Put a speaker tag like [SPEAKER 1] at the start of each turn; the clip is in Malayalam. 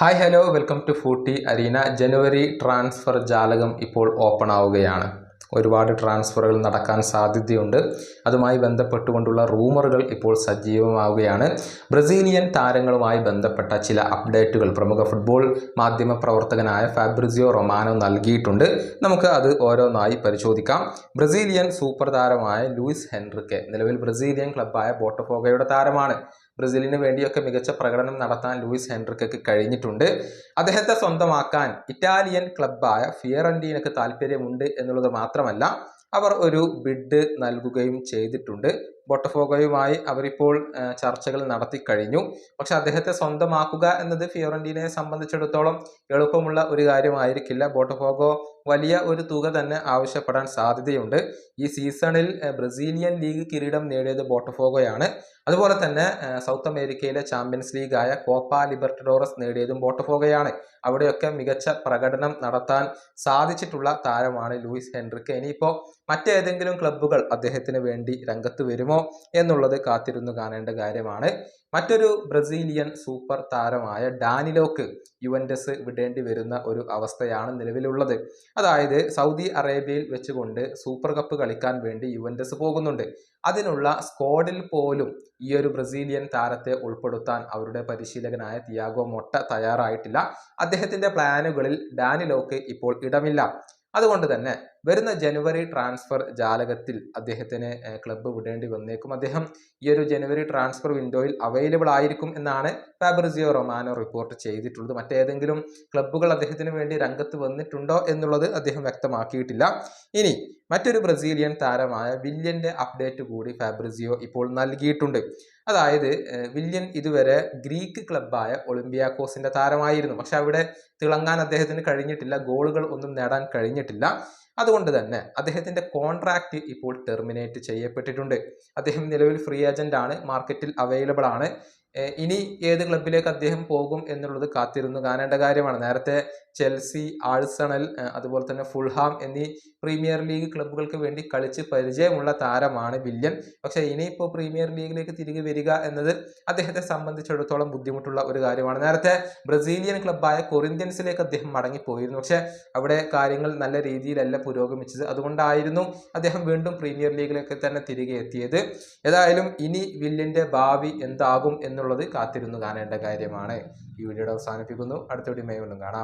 [SPEAKER 1] Hi hello welcome to Footy Arena January transfer ജാലകം ഇപ്പോൾ ഓപ്പൺ ആവുകയാണ്. ഒരുപാട് ട്രാൻസ്ഫറുകൾ നടക്കാൻ സാധ്യതയുണ്ട്. അതുമായി ബന്ധപ്പെട്ടുകൊണ്ടുള്ള റൂമറുകൾ ഇപ്പോൾ സജീവമാവുകയാണ്. ബ്രസീലിയൻ താരങ്ങളുമായി ബന്ധപ്പെട്ട ചില അപ്ഡേറ്റുകൾ പ്രമുഖ ഫുട്ബോൾ മാധ്യമ പ്രവർത്തകനായ ഫാബ്രിസിയോ റൊമാനോ നൽകിയിട്ടുണ്ട്. നമുക്ക് അത് ഓരോന്നായി പരിശോധിക്കാം. ബ്രസീലിയൻ സൂപ്പർ താരമായ ലൂയിസ് ഹെൻറിക്കെ നിലവിൽ ബ്രസീലിയൻ ക്ലബ്ബായ ബോട്ടഫോഗയുടെ താരമാണ്. ബ്രസീലിന് വേണ്ടിയൊക്കെ മികച്ച പ്രകടനം നടത്താൻ ലൂയിസ് ഹെൻറിക്കയ്ക്ക് കഴിഞ്ഞിട്ടുണ്ട്. അദ്ദേഹത്തെ സ്വന്തമാക്കാൻ ഇറ്റാലിയൻ ക്ലബ്ബായ ഫിയറന്റീനക്ക് താല്പര്യമുണ്ട് എന്നുള്ളത് മാത്രമല്ല അവർ ഒരു ബിഡ് നൽകുകയും ചെയ്തിട്ടുണ്ട്. ബൊട്ടഫോഗയുമായി അവരിപ്പോൾ ചർച്ചകൾ നടത്തി കഴിഞ്ഞു. പക്ഷെ അദ്ദേഹത്തെ സ്വന്തമാക്കുക എന്നത് ഫിയോറന്റീനയെ സംബന്ധിച്ചിടത്തോളം എളുപ്പമുള്ള ഒരു കാര്യമായിരിക്കില്ല. ബോട്ടഫോഗോ വലിയ ഒരു തുക തന്നെ ആവശ്യപ്പെടാൻ സാധ്യതയുണ്ട്. ഈ സീസണിൽ ബ്രസീലിയൻ ലീഗ് കിരീടം നേടിയത് ബോട്ടഫോഗോയാണ്. അതുപോലെ തന്നെ സൗത്ത് അമേരിക്കയിലെ ചാമ്പ്യൻസ് ലീഗായ കോപ്പ ലിബർട്ടഡോറസ് നേടിയതും ബോട്ടഫോഗയാണ്. അവിടെയൊക്കെ മികച്ച പ്രകടനം നടത്താൻ സാധിച്ചിട്ടുള്ള താരമാണ് ലൂയിസ് ഹെൻറിക്ക് ഇനിയിപ്പോൾ മറ്റേതെങ്കിലും ക്ലബ്ബുകൾ അദ്ദേഹത്തിന് വേണ്ടി രംഗത്ത് വരുമോ? എന്നുള്ളത് കാത്തിരുന്നു കാണേണ്ട കാര്യമാണ്. മറ്റൊരു ബ്രസീലിയൻ സൂപ്പർ താരമായ ഡാനിലോക്ക് യുവൻഡസ് വിടേണ്ടി വരുന്ന ഒരു അവസ്ഥയാണ് നിലവിലുള്ളത്. അതായത് സൗദി അറേബ്യയിൽ വെച്ചുകൊണ്ട് സൂപ്പർ കപ്പ് കളിക്കാൻ വേണ്ടി യുവൻഡസ് പോകുന്നുണ്ട്. അതിനുള്ള സ്ക്വാഡിൽ പോലും ഈ ഒരു ബ്രസീലിയൻ താരത്തെ ഉൾപ്പെടുത്താൻ അവരുടെ പരിശീലകനായ തിയാഗോ മൊട്ട തയ്യാറായിട്ടില്ല. അദ്ദേഹത്തിന്റെ പ്ലാനുകളിൽ ഡാനിലോക്ക് ഇപ്പോൾ ഇടമില്ല. അതുകൊണ്ട് തന്നെ വരുന്ന ജനുവരി ട്രാൻസ്ഫർ ജാലകത്തിൽ അദ്ദേഹത്തിന് ക്ലബ്ബ് വിടേണ്ടി വന്നേക്കും. അദ്ദേഹം ഈ ഒരു ജനുവരി ട്രാൻസ്ഫർ വിൻഡോയിൽ അവൈലബിൾ ആയിരിക്കും എന്നാണ് ഫാബ്രിസിയോ റൊമാനോ റിപ്പോർട്ട് ചെയ്തിട്ടുള്ളത്. മറ്റേതെങ്കിലും ക്ലബ്ബുകൾ അദ്ദേഹത്തിന് വേണ്ടി രംഗത്ത് വന്നിട്ടുണ്ടോ എന്നുള്ളത് അദ്ദേഹം വ്യക്തമാക്കിയിട്ടില്ല. ഇനി മറ്റൊരു ബ്രസീലിയൻ താരമായ വില്യന്റെ അപ്ഡേറ്റ് കൂടി ഫാബ്രിസിയോ ഇപ്പോൾ നൽകിയിട്ടുണ്ട്. അതായത് വില്യൻ ഇതുവരെ ഗ്രീക്ക് ക്ലബ്ബായ ഒളിമ്പിയാക്കോസിന്റെ താരമായിരുന്നു. പക്ഷെ അവിടെ തിളങ്ങാൻ അദ്ദേഹത്തിന് കഴിഞ്ഞിട്ടില്ല. ഗോളുകൾ ഒന്നും നേടാൻ കഴിഞ്ഞിട്ടില്ല. അതുകൊണ്ട് തന്നെ അദ്ദേഹത്തിന്റെ കോൺട്രാക്റ്റ് ഇപ്പോൾ ടെർമിനേറ്റ് ചെയ്യപ്പെട്ടിട്ടുണ്ട്. അദ്ദേഹം നിലവിൽ ഫ്രീ ഏജന്റ് ആണ് മാർക്കറ്റിൽ അവൈലബിൾ ആണ്. ഇനി ഏത് ക്ലബിലേക്ക് അദ്ദേഹം പോകും എന്നുള്ളത് കാത്തിരുന്നു കാണേണ്ട കാര്യമാണ്. നേരത്തെ ചെൽസി ആഴ്സണൽ അതുപോലെ തന്നെ ഫുൾഹാം എന്നീ പ്രീമിയർ ലീഗ് ക്ലബ്ബുകൾക്ക് വേണ്ടി കളിച്ച് പരിചയമുള്ള താരമാണ് വില്യൻ. പക്ഷേ ഇനിയിപ്പോൾ പ്രീമിയർ ലീഗിലേക്ക് തിരികെ വരിക എന്നത് അദ്ദേഹത്തെ സംബന്ധിച്ചിടത്തോളം ബുദ്ധിമുട്ടുള്ള ഒരു കാര്യമാണ്. നേരത്തെ ബ്രസീലിയൻ ക്ലബ്ബായ കൊറിന്ത്യൻസിലേക്ക് അദ്ദേഹം മടങ്ങിപ്പോയിരുന്നു. പക്ഷേ അവിടെ കാര്യങ്ങൾ നല്ല രീതിയിലല്ല പുരോഗമിച്ചത്. അതുകൊണ്ടായിരുന്നു അദ്ദേഹം വീണ്ടും പ്രീമിയർ ലീഗിലേക്ക് തന്നെ തിരികെ എത്തിയത്. ഏതായാലും ഇനി വില്യന്റെ ഭാവി എന്താകും എന്നുള്ളത് കാത്തിരുന്നു കാണേണ്ട കാര്യമാണ്. ഈ വീഡിയോയുടെ അവസാനിപ്പിക്കുന്നു. അടുത്ത വീഡിയോ കാണാം.